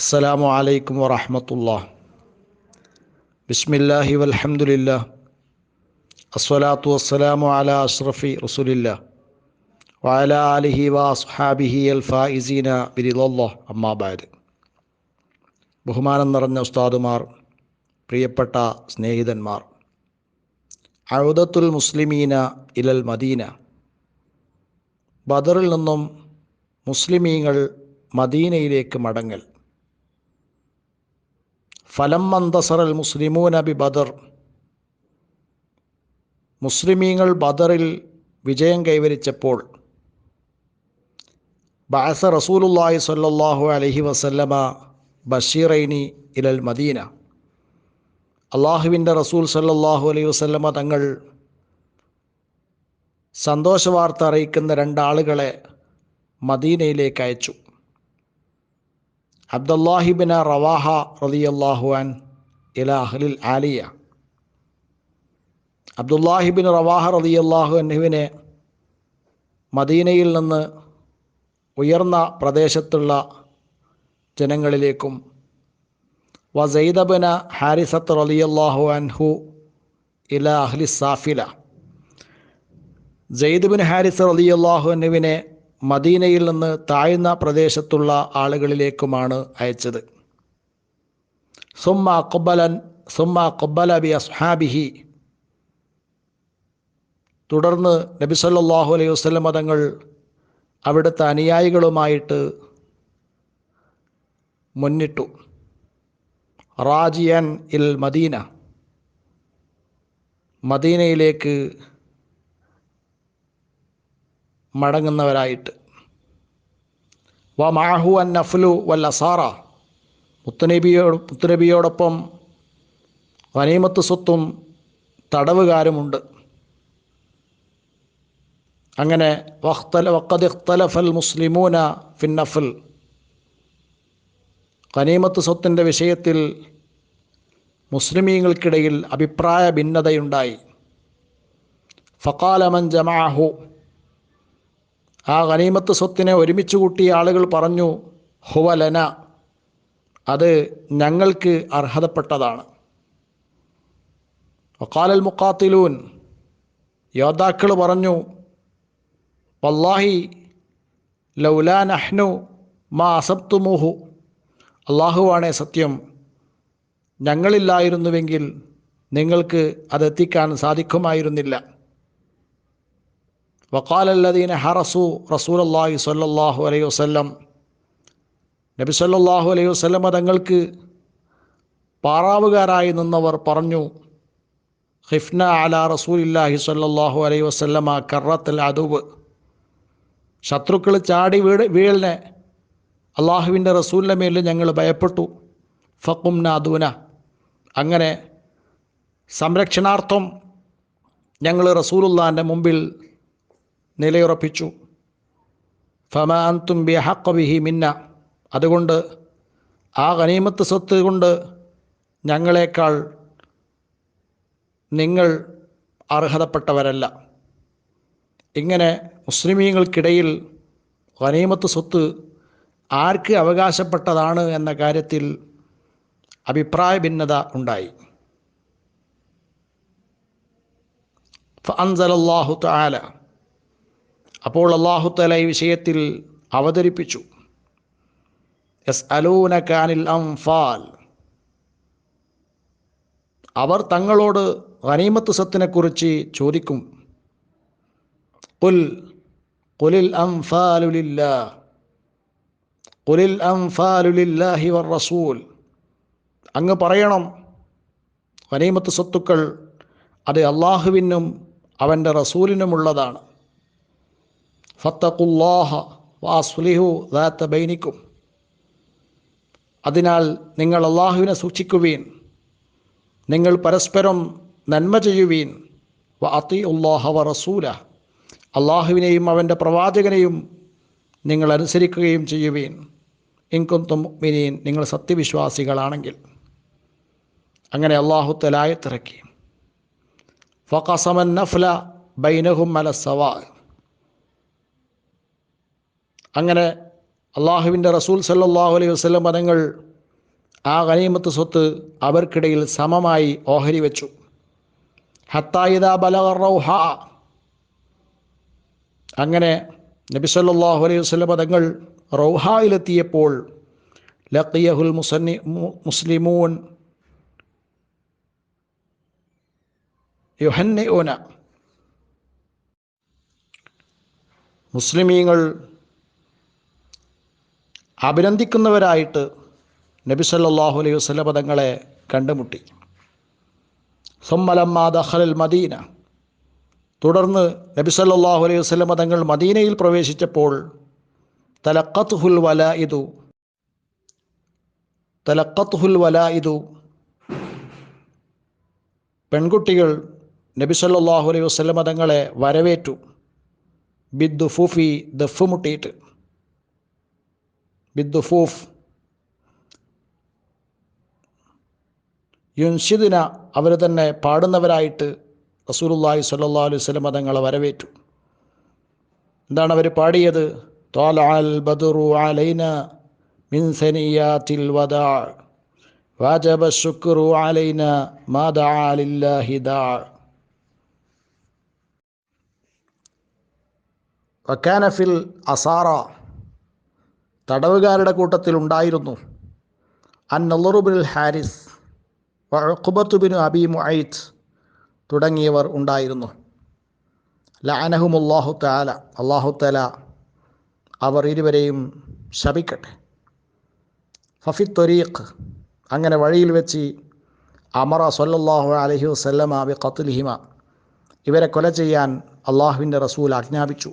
അസ്സലാമു അലൈക്കും വറഹമത്തുള്ള ബിസ്മില്ലാഹി വൽഹമുല്ല അസ്വലാത്തു വസ്സലാമു അല അഷ്റഫി റസുലില്ല വഅല ആലിഹി വസ്ഹാബിഹി അൽ ഫായിസീന ബിരിദല്ലാ അമ്മാബാദ് ബഹുമാനം നിറഞ്ഞ ഉസ്താദുമാർ പ്രിയപ്പെട്ട സ്നേഹിതന്മാർ. അഴുദത്തുൽ മുസ്ലിമീന ഇലൽ മദീന. ബദറിൽ നിന്നും മുസ്ലിമീങ്ങൾ മദീനയിലേക്ക് മടങ്ങൽ. ഫലം മന്തസറൽ മുസ്ലിമൂന ബി ബദർ. മുസ്ലിമീങ്ങൾ ബദറിൽ വിജയം കൈവരിച്ചപ്പോൾ ബാസ റസൂലുല്ലാഹി സല്ലാഹു അലഹി വസല്ലമ ബഷീറൈനി ഇലൽ മദീന. അള്ളാഹുവിന്റെ റസൂൽ സല്ലാഹു അലൈഹി വസല്ലമ തങ്ങൾ സന്തോഷവാർത്ത അറിയിക്കുന്ന രണ്ടാളുകളെ മദീനയിലേക്ക് അയച്ചു. അബ്ദുല്ലാഹിബിന് റവാഹ റളിയല്ലാഹു അൻ ഇല അഹ്ലിൽ ആലിയ. അബ്ദുല്ലാഹിബിൻ റവാഹ റളിയല്ലാഹു അൻഹുവിനെ മദീനയിൽ നിന്ന് ഉയർന്ന പ്രദേശത്തുള്ള ജനങ്ങളിലേക്കും വ വസൈദബിന ഹാരിസത്ത് റളിയല്ലാഹു അൻഹു ഇല അഹ്ലി സാഫില. ജെയ്ദ് ഹാരിസ് റളിയല്ലാഹു അൻഹുവിനെ മദീനയിൽ നിന്ന് താഴ്ന്ന പ്രദേശത്തുള്ള ആളുകളിലേക്കുമാണ് അയച്ചത്. സുമ്മ കൊബലൻ സുമ്മ കൊബല ബി അസ്ഹാബിഹി. തുടർന്ന് നബി സല്ലല്ലാഹു അലൈഹി വസല്ലം തങ്ങൾ അവിടുത്തെ അനുയായികളുമായിട്ട് മുന്നിട്ടു. റാജിയൻ ഇൽ മദീന. മദീനയിലേക്ക് മടങ്ങുന്നവരായിട്ട്. വ മാഹു അൻ നഫ്ലു വൽ അസാറ. മുത്തനബിയോട് മുത്തനബിയോടൊപ്പം വനീമത്ത് സ്വത്തും തടവുകാരുമുണ്ട്. അങ്ങനെ വഖ്തല വഖദ് ഇഖ്തലഫൽ മുസ്ലിമൂന ഫിൻ നഫൽ. ഖനീമത്ത് സ്വത്തിന്റെ വിഷയത്തിൽ മുസ്ലിമീങ്ങൾക്കിടയിൽ അഭിപ്രായ ഭിന്നതയുണ്ടായി. ഫക്കാലമൻ ജമാഹു ആ ഖനീമത്ത് സ്വത്തിനെ ഒരുമിച്ച് കൂട്ടിയ ആളുകൾ പറഞ്ഞു ഹുവലന. അത് ഞങ്ങൾക്ക് അർഹതപ്പെട്ടതാണ്. വക്കാലൽ മുക്കാത്തിലൂൻ യോദ്ധാക്കൾ പറഞ്ഞു വല്ലാഹി ലൗലാൻ അഹ്നു മാ അസബ്തുമുഹു. അള്ളാഹുവാണേ സത്യം. ഞങ്ങളില്ലായിരുന്നുവെങ്കിൽ നിങ്ങൾക്ക് അതെത്തിക്കാൻ സാധിക്കുമായിരുന്നില്ല. വക്കാലല്ലദീന ഹറസു റസൂൽ അള്ളാഹി സല്ലാഹു അലൈഹി വസ്ല്ലം നബി സല്ലാഹു അലൈഹി വസ്ലമ തങ്ങൾക്ക് പാറാവുകാരായി നിന്നവർ പറഞ്ഞു ഹിഫ്ന അല റസൂലില്ലാഹി സല്ലാഹു അലൈഹി വസ്ല്ലമ കറത്തൽ അദൂബ്. ശത്രുക്കൾ ചാടി വീട് വീഴലിനെ അള്ളാഹുവിന്റെ റസൂലിന്റെ മേലിൽ ഞങ്ങൾ ഭയപ്പെട്ടു. ഫക്കും നാദൂന അങ്ങനെ സംരക്ഷണാർത്ഥം ഞങ്ങൾ റസൂലുള്ളാന്റെ മുമ്പിൽ നിലയുറപ്പിച്ചു. ഫമാ അന്തും ബി ഹക്കബിഹി മിന്ന. അതുകൊണ്ട് ആ ഗനീമത്ത് സ്വത്ത് കൊണ്ട് ഞങ്ങളെക്കാൾ നിങ്ങൾ അർഹതപ്പെട്ടവരല്ല. ഇങ്ങനെ മുസ്ലിമീങ്ങൾക്കിടയിൽ ഗനീമത്ത് സ്വത്ത് ആർക്ക് അവകാശപ്പെട്ടതാണ് എന്ന കാര്യത്തിൽ അഭിപ്രായ ഭിന്നത ഉണ്ടായി അൻസലല്ലാഹു താല അപ്പോൾ അള്ളാഹുത്തല തല ഈ വിഷയത്തിൽ അവതരിപ്പിച്ചു. എസ് അലൂന കാനിൽ അംഫാൽ. അവർ തങ്ങളോട് ഗനീമത്ത് സത്തിനെക്കുറിച്ച് ചോദിക്കും. കുൽ കുലിൽ അംഫാലുലില്ലാ കുലിൽ അംഫാലുലില്ലാഹി വർ റസൂൽ. അങ്ങ് പറയണം ഗനീമത്ത് സ്വത്തുക്കൾ അത് അള്ളാഹുവിനും അവന്റെ റസൂലിനുമുള്ളതാണ്. ഫത്തഖുല്ലാഹ ബൈനിക്കും. അതിനാൽ നിങ്ങൾ അള്ളാഹുവിനെ സൂക്ഷിക്കുവീൻ. നിങ്ങൾ പരസ്പരം നന്മ ചെയ്യുവീൻ. വ അതി ഉള്ളാഹ വ റസൂല. അള്ളാഹുവിനെയും അവന്റെ പ്രവാചകനെയും നിങ്ങൾ അനുസരിക്കുകയും ചെയ്യുവീൻ. ഇൻകുന്തും മിനീൻ നിങ്ങൾ സത്യവിശ്വാസികളാണെങ്കിൽ. അങ്ങനെ അള്ളാഹു തലായത്തിറക്കി ഫഖസമൻ നഫ്ല ബൈനഹും അല സവാ. അങ്ങനെ അള്ളാഹുവിന്റെ റസൂൽ സല്ലാഹു അലൈഹി വസ്ലം പദങ്ങൾ ആ ഗനീമത്ത് സ്വത്ത് അവർക്കിടയിൽ സമമായി ഓഹരി വെച്ചു. ഹത്തായിദ ബലഹ അങ്ങനെ നബി സല്ലാഹു അലൈഹി വസ്ലം തങ്ങൾ റൗഹായിലെത്തിയപ്പോൾ ലക്കിയഹുൽ മുസന്നി മുസ്ലിമൂൻ യുഹന്നൂന മുസ്ലിമീങ്ങൾ അഭിനന്ദിക്കുന്നവരായിട്ട് നബി സല്ലാഹു അലൈഹി വസ്ല പദങ്ങളെ കണ്ടുമുട്ടി. സൊമ്മലമ്മ ദഖലൽ മദീന. തുടർന്ന് നബി സല്ലാഹു അലൈഹി വസ്ല പദങ്ങൾ മദീനയിൽ പ്രവേശിച്ചപ്പോൾ തലക്കത്തുഹുൽ ഹുൽ തലക്കത്തുഹുൽ ഇതു പെൺകുട്ടികൾ നബി സല്ലാഹു അലൈഹി വസ്ല തങ്ങളെ വരവേറ്റു. ബിദ്ദു ഫുഫി ദഫ് മുട്ടിയിട്ട്. ബിദ്ദുഫൂഫ് യുൻഷിദിന അവർ തന്നെ പാടുന്നവരായിട്ട് റസൂലുല്ലാഹി സ്വല്ലാ അലൈഹി സ്വലം തങ്ങളെ വരവേറ്റു. എന്താണ് അവർ പാടിയത്? തോലാൽ ബദുറു അലൈന മിൻ സനിയാത്തിൽ വദാ. വാജബ ശുക്രു അലൈന وكان വക്കാനഫിൽ അസാറ. തടവുകാരുടെ കൂട്ടത്തിൽ ഉണ്ടായിരുന്നു. അൻ നല്ലറുബിൻ ഹാരിസ് വഅഖുബത്തുബിൻ അബി മുഹൈദ് തുടങ്ങിയവർ ഉണ്ടായിരുന്നു. ലാനഹുമുല്ലാഹു താല അള്ളാഹു തല അവർ ഇരുവരെയും ശപിക്കട്ടെ. ഫഫി ത്വരീഖ് അങ്ങനെ വഴിയിൽ വെച്ച് അമറ സൊല്ലാഹു അലഹി വസ്ലമ ബി ഖത്തുൽഹിമ ഇവരെ കൊല ചെയ്യാൻ അള്ളാഹുവിന്റെ റസൂൽ ആജ്ഞാപിച്ചു.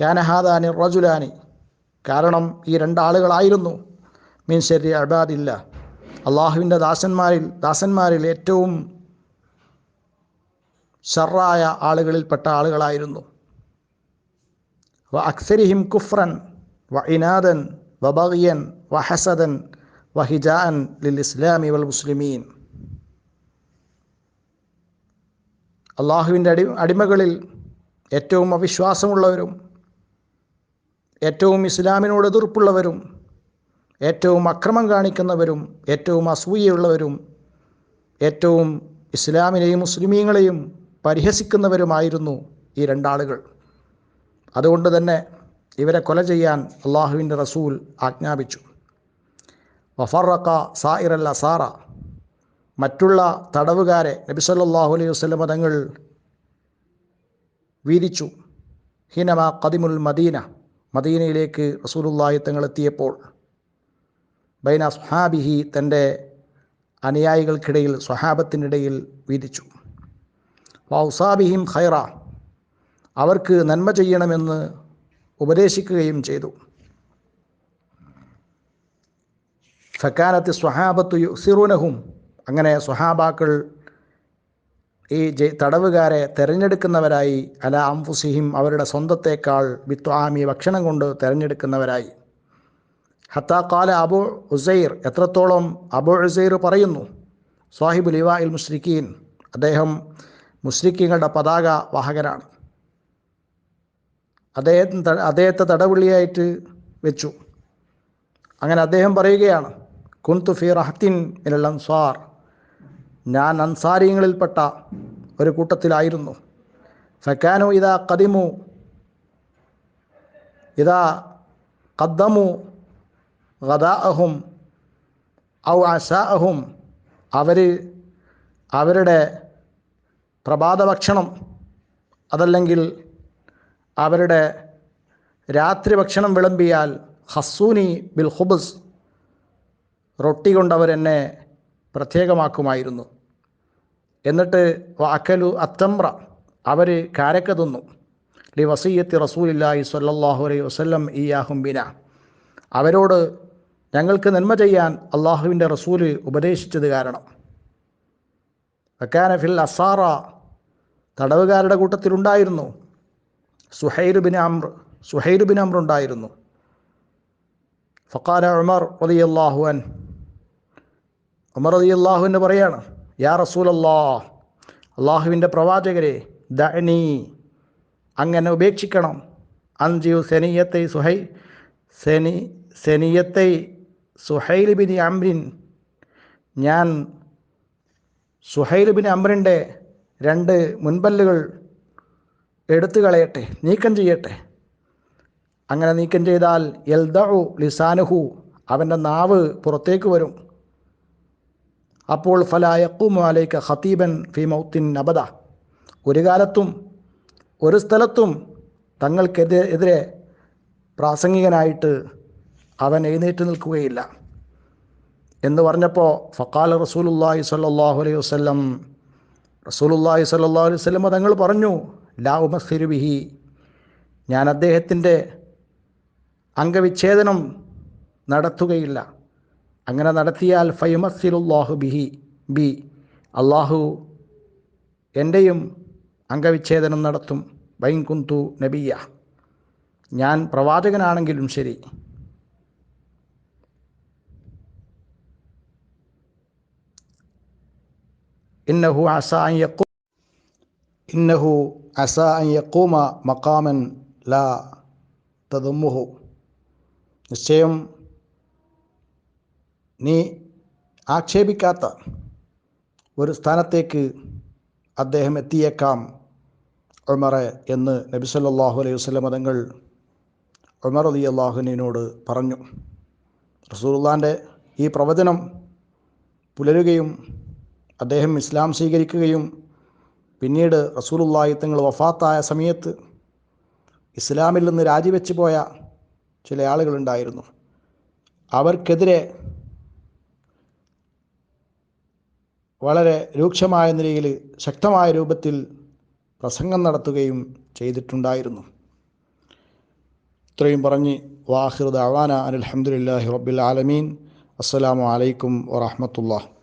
കാനഹാദാനി റജുലാനി കാരണം ഈ രണ്ടാളുകളായിരുന്നു. മീൻ ശരി അബാദില്ല. അള്ളാഹുവിന്റെ ദാസന്മാരിൽ ദാസന്മാരിൽ ഏറ്റവും ഷറായ ആളുകളിൽപ്പെട്ട ആളുകളായിരുന്നു. വ അക്സരിഹിം കുഫ്രൻ വ ഇനാദൻ വ ബഗിയൻ വ ഹസദൻ വ ഹിജാൻ ലിൽ ഇസ്ലാമി വൽ മുസ്ലിമീൻ. അള്ളാഹുവിന്റെ അടി അടിമകളിൽ ഏറ്റവും അവിശ്വാസമുള്ളവരും ഏറ്റവും ഇസ്ലാമിനോട് എതിർപ്പുള്ളവരും ഏറ്റവും അക്രമം കാണിക്കുന്നവരും ഏറ്റവും അസൂയയുള്ളവരും ഏറ്റവും ഇസ്ലാമിനെയും മുസ്ലിമീങ്ങളെയും പരിഹസിക്കുന്നവരുമായിരുന്നു ഈ രണ്ടാളുകൾ. അതുകൊണ്ട് തന്നെ ഇവരെ കൊല ചെയ്യാൻ അള്ളാഹുവിന്റെ റസൂൽ ആജ്ഞാപിച്ചു. വഫറക്ക സായിർ അൽ അസാറ മറ്റുള്ള തടവുകാരെ നബി സല്ലല്ലാഹു അലൈഹി വസല്ലം തങ്ങൾ വീതിച്ചു. ഹിനമ കദിമുൽ മദീന മദീനയിലേക്ക് റസൂലുള്ളാഹി തങ്ങൾ എത്തിയപ്പോൾ ബൈന സുഹാബിഹി തന്റെ അനുയായികൾക്കിടയിൽ സ്വഹാബത്തിനിടയിൽ വീതിച്ചു. വൗസാബിഹിം ഖൈറ അവർക്ക് നന്മ ചെയ്യണമെന്ന് ഉപദേശിക്കുകയും ചെയ്തു. ഫക്കാനത്ത് സ്വഹാബത്ത് യുസിറുനഹും അങ്ങനെ സ്വഹാബാക്കൾ ഈ തടവുകാരെ തിരഞ്ഞെടുക്കുന്നവരായി അല അംഫുസിഹിം അവരുടെ സ്വന്തത്തേക്കാൾ വിത്വാമി ഭക്ഷണം കൊണ്ട് തിരഞ്ഞെടുക്കുന്നവരായി. ഹത്താ അബു ഉസൈർ എത്രത്തോളം അബു ഉസൈർ പറയുന്നു? സാഹിബ് ലിവാ ഇൽ മുസ്ലിക്കീൻ അദ്ദേഹം മുസ്ലിഖീങ്ങളുടെ പതാക വാഹകനാണ്. അദ്ദേഹം അദ്ദേഹത്തെ തടവുള്ളിയായിട്ട് വെച്ചു. അങ്ങനെ അദ്ദേഹം പറയുകയാണ് കുന്തു ഫി റഹത്തിൻ മിനൽ അൻസാർ. ഞാൻ അൻസാരിയങ്ങളിൽപ്പെട്ട ഒരു കൂട്ടത്തിലായിരുന്നു. ഫക്കാനു ഇതാ കദിമു ഇതാ കദ്ദമു ഗദാഅഹും ഔ അസാഅഹും. അവർ അവരുടെ പ്രഭാത ഭക്ഷണം അതല്ലെങ്കിൽ അവരുടെ രാത്രി ഭക്ഷണം വിളമ്പിയാൽ ഹസൂനി ബിൽ ഹുബസ് റൊട്ടി കൊണ്ടവരെന്നെ പ്രത്യേകമാക്കുമായിരുന്നു. എന്നിട്ട് അക്കലു അത്തമ്ര അവർ കാരക്ക തിന്നു. ലി വസീയത്തി റസൂലില്ലാഹി സ്വല്ലല്ലാഹു അലൈഹി വസല്ലം ഇയാഹും ബിന. അവരോട് ഞങ്ങൾക്ക് നന്മ ചെയ്യാൻ അള്ളാഹുവിന്റെ റസൂൽ ഉപദേശിച്ചത് കാരണം. വക്കാന ഫിൽ അസാറ തടവുകാരുടെ കൂട്ടത്തിലുണ്ടായിരുന്നു സുഹൈർ ബിൻ അമ്ര സുഹൈർ ബിൻ അമ്ര ഉണ്ടായിരുന്നു. ഫക്കാല ഉമർ അൻ ഉമർ റളിയല്ലാഹു എന്ന് പറയാണ് യാ റസൂലല്ലാ അള്ളാഹുവിന്റെ പ്രവാചകരെ ദഅനി അങ്ങനെ ഉപേക്ഷിക്കണം. അഞ്ചു സെനിയത്തെ സുഹൈ സെനി സെനിയത്തെ സുഹൈൽ ബിൻ അമ്രിൻ. ഞാൻ സുഹൈൽ ബിൻ അമ്രിന്റെ രണ്ട് മുൻപല്ലുകൾ എടുത്തു കളയട്ടെ നീക്കം ചെയ്യട്ടെ. അങ്ങനെ നീക്കം ചെയ്താൽ എൽദഉ ലിസാനുഹു അവന്റെ നാവ് പുറത്തേക്ക് വരും. അപ്പോൾ ഫലായക്കുമു അലൈക്ക ഖത്തീബൻ ഫി മൗത്തിൻ നബദ. ഒരു കാലത്തും ഒരു സ്ഥലത്തും തങ്ങൾക്കെതിരെ എതിരെ പ്രാസംഗികനായിട്ട് അവൻ എഴുന്നേറ്റ് നിൽക്കുകയില്ല. എന്ന് പറഞ്ഞപ്പോൾ ഫക്കാൽ റസൂലുല്ലാഹി സല്ലാഹു അലൈഹി വസ്ലം റസൂലുല്ലാഹി സല്ലാ അലൈഹി വസ്ലമ തങ്ങൾ പറഞ്ഞു ലാ ഉമസ്തിരുബിഹി ഞാൻ അദ്ദേഹത്തിന്റെ അംഗവിച്ഛേദനം നടത്തുകയില്ല. അങ്ങനെ നടത്തിയാൽ ഫൈമസിലുല്ലാഹു ബിഹി ബി. അള്ളാഹു എന്റെയും അംഗവിച്ഛേദനം നടത്തും. വൈകുന്തു കുന്തു നബിയ ഞാൻ പ്രവാചകനാണെങ്കിലും ശരി. ഇന്നഹു അസ അൻ യക്കൂ ഇന്നഹു അസ അൻ യക്കൂമ മക്കാമൻ ലാ തതുമ്മുഹു നിശ്ചയം നീ ആക്ഷേപിക്കാത്ത ഒരു സ്ഥാനത്തേക്ക് അദ്ദേഹം എത്തിയേക്കാം ഉമറെ എന്ന് നബി സല്ലല്ലാഹു അലൈഹി വസ്ലം മതങ്ങൾ ഉമർ അലി അള്ളാഹുനോട് പറഞ്ഞു. റസൂലുള്ളാന്റെ ഈ പ്രവചനം പുലരുകയും അദ്ദേഹം ഇസ്ലാം സ്വീകരിക്കുകയും പിന്നീട് റസൂലുള്ളാഹി തങ്ങൾ വഫാത്തായ സമയത്ത് ഇസ്ലാമിൽ നിന്ന് രാജിവെച്ച് പോയ ചില ആളുകളുണ്ടായിരുന്നു അവർക്കെതിരെ വളരെ രൂക്ഷമായ നിലയിൽ ശക്തമായ രൂപത്തിൽ പ്രസംഗം നടത്തുകയും ചെയ്തിട്ടുണ്ടായിരുന്നു. ഇത്രയും പറഞ്ഞ് വാഹിർദ് അവാന അനിൽഹമുല്ലാഹി റബ്ബിൽ ആലമീൻ. അസ്സലാമു അലൈക്കും വറഹമത്തുള്ള